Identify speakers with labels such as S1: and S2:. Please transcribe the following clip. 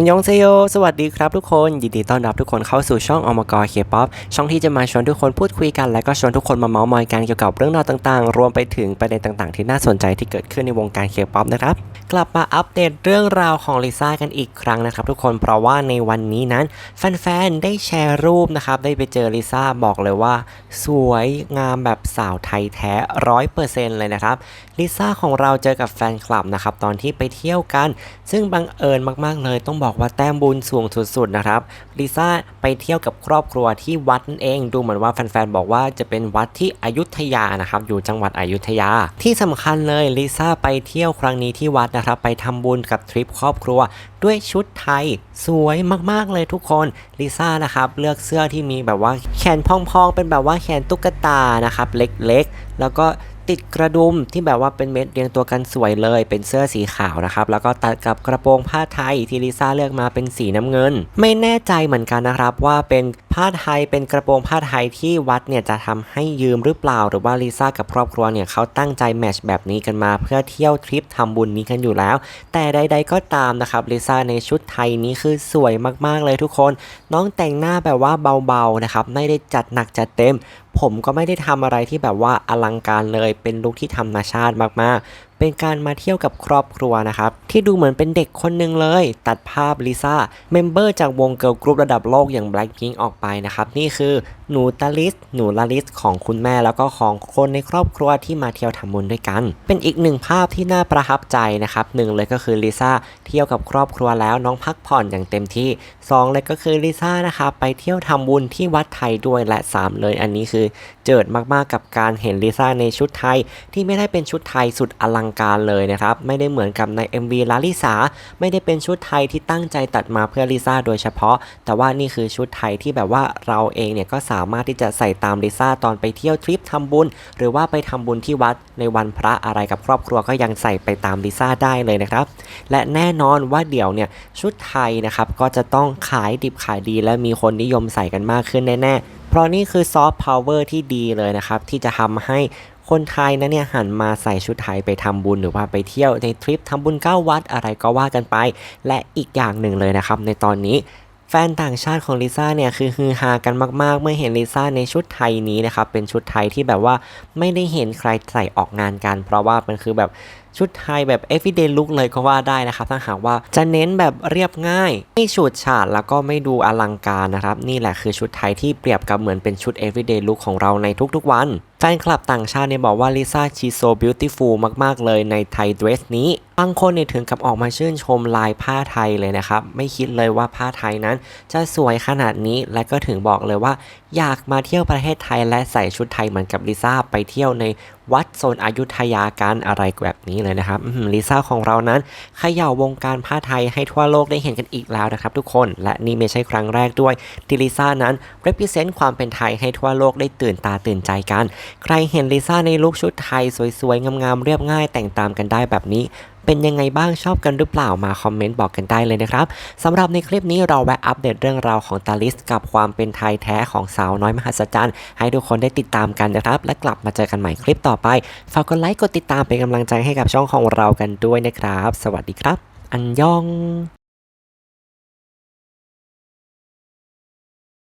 S1: ฮันยองเซโย สวัสดีครับทุกคน ยินดีต้อนรับทุกคนเข้าสู่ช่องอมกรเคป๊อปช่องที่จะมาชวนทุกคนพูดคุยกันและก็ชวนทุกคนมาเมาส์มอยกันเกี่ยวกับเรื่องราวต่างๆ รวมไปถึงประเด็นต่างๆ ที่น่าสนใจที่เกิดขึ้นในวงการเคป๊อปนะครับ กลับมาอัปเดตเรื่องราวของลิซ่ากันอีกครั้งนะครับทุกคน เพราะว่าในวันนี้นั้น แฟนๆ ได้แชร์รูปนะครับ ได้ไปเจอลิซ่าบอกเลยว่า สวยงามแบบสาวไทยแท้ร้อยเปอร์เซ็นต์เลยนะครับ ลิซ่าของเราเจอกับแฟนคลับนะครับตอนที่ไปเที่ยวกัน ซึ่งบังเอิญมากๆเลยต้องบอกอกว่าแต้มบุญสูงสุดๆนะครับลิซ่าไปเที่ยวกับครอบครัวที่วัดนั่นเองดูเหมือนว่าแฟนๆบอกว่าจะเป็นวัดที่อยุธยานะครับอยู่จังหวัดอยุธยา ที่สำคัญเลยลิซ่าไปเที่ยวครั้งนี้ที่วัดนะครับ ไปทำบุญกับทริปครอบครัว ด้วยชุดไทยสวยมากๆเลยทุกคนลิซ่านะครับเลือกเสื้อที่มีแบบว่าแขนพองๆ เป็นแบบว่าแขนตุ๊กตานะครับเล็กๆ แล้วก็ ติดกระดุมที่แบบว่าเป็นเม็ดเรียงตัวกันสวยเลย เป็นเสื้อสีขาวนะครับ แล้วก็ตัดกับกระโปรงผ้าไทยที่ลิซ่าเลือกมาเป็นสีน้ำเงิน ไม่แน่ใจเหมือนกันนะครับว่าเป็นผ้าไทยเป็นกระโปรงผ้าไทยที่วัดเนี่ยจะทำให้ยืมหรือเปล่า หรือว่าลิซ่ากับครอบครัวเนี่ยเขาตั้งใจแมชแบบนี้กันมาเพื่อเที่ยวทริปทำบุญนี้กันอยู่แล้ว แต่ใด ๆ ก็ตามนะครับลิซ่าในชุดไทยนี้คือสวยมากๆเลยทุกคน น้องแต่งหน้าแบบว่าเบาๆนะครับไม่ได้จัดหนักจัดเต็ม ผมก็ไม่ได้ทำอะไรที่แบบว่าอลังการเลย เป็นลุคที่ธรรมชาติมากๆ เป็นการมาเที่ยวกับครอบครัวนะครับ ที่ดูเหมือนเป็นเด็กคนหนึ่งเลย ตัดภาพลิซ่าเมมเบอร์จากวงเกิร์ลกรุ๊ประดับโลกอย่าง Blackpink ออกไปนะครับ นี่คือหนูตาลิส หนูลาลิสของคุณแม่แล้วก็ของคนในครอบครัวที่มาเที่ยวทำบุญด้วยกัน เป็นอีกหนึ่งภาพที่น่าประทับใจนะครับหนึ่งเลยก็คือลิซ่าเที่ยวกับครอบครัวแล้วน้องพักผ่อนอย่างเต็มที่สองเลยก็คือลิซ่านะครับไปเที่ยวทำบุญที่วัดไทยด้วยและสามเลยอันนี้คือเจิดมากๆกับการเห็นลิซ่าในชุดไทยที่ไม่ได้เป็นชุดไทยสุดอลังการเลยนะครับ ไม่ได้เหมือนกับใน MV ลาลิสาไม่ได้เป็นชุดไทยที่ตั้งใจตัดมาเพื่อลิซ่าโดยเฉพาะ แต่ว่านี่คือชุดไทยที่แบบว่าเราเองเนี่ยก็สามารถที่จะใส่ตามลิซ่าตอนไปเที่ยวทริปทำบุญ หรือว่าไปทำบุญที่วัดในวันพระอะไรกับครอบครัวก็ยังใส่ไปตามลิซ่าได้เลยนะครับ และแน่นอนว่าเดี๋ยวเนี่ยชุดไทยนะครับก็จะต้องขายดิบขายดีและมีคนนิยมใส่กันมากขึ้นแน่ๆ เพราะนี่คือซอฟต์พาวเวอร์ที่ดีเลยนะครับ ที่จะทำให้คนไทยนะเนี่ยหันมาใส่ชุดไทยไปทำบุญหรือว่าไปเที่ยวในทริปทำบุญเก้าวัดอะไรก็ว่ากันไป และอีกอย่างหนึ่งเลยนะครับ ในตอนนี้ แฟนต่างชาติของลิซ่าเนี่ยคือฮือฮากันมากๆ เมื่อเห็นลิซ่าในชุดไทยนี้นะครับ เป็นชุดไทยที่แบบว่าไม่ได้เห็นใครใส่ออกงานกัน เพราะว่ามันคือแบบชุดไทยแบบ everyday look เลยก็ว่าได้นะครับ ถ้าหากว่าจะเน้นแบบเรียบง่าย ไม่ฉูดฉาดแล้วก็ไม่ดูอลังการนะครับ นี่แหละคือชุดไทยที่เปรียบกับเหมือนเป็นชุด everyday look ของเราในทุกๆวัน แฟนคลับต่างชาติเนี่ยบอกว่าลิซ่าชีโซ beautiful มากๆ เลยในไทยเดรสนี้ บางคนเนี่ยถึงกับออกมาชื่นชมลายผ้าไทยเลยนะครับ ไม่คิดเลยว่าผ้าไทยนั้น จะสวยขนาดนี้และก็ถึงบอกเลยว่า อยากมาเที่ยวประเทศไทยและใส่ชุดไทยเหมือนกับลิซ่าไปเที่ยวใน วัดโซนอายุธยากันอะไรแบบนี้เลยนะครับลิซ่าของเรานั้นเขย่าวงการผ้าไทยให้ทั่วโลกได้เห็นกันอีกแล้วนะครับทุกคนและนี่ไม่ใช่ครั้งแรกด้วยที่ลิซ่านั้น represent ความเป็นไทยให้ทั่วโลกได้ตื่นตาตื่นใจกัน ใครเห็นลิซ่าในลุคชุดไทยสวยๆงามๆเรียบง่ายแต่งตามกันได้แบบนี้เป็นยังไงบ้างชอบกันหรือเปล่ามาคอมเมนต์บอกกันได้เลยนะครับสำหรับในคลิปนี้เราแวะอัปเดตเรื่องราวของตาลิส กับความเป็นไทยแท้ของสาวน้อยมหัศจรรย์ ให้ทุกคนได้ติดตามกันนะครับ และกลับมาเจอกันใหม่คลิปต่อไป ฝากกดไลค์ กดติดตามเป็นกำลังใจให้กับช่องของเรากันด้วยนะครับ สวัสดีครับ อันยอง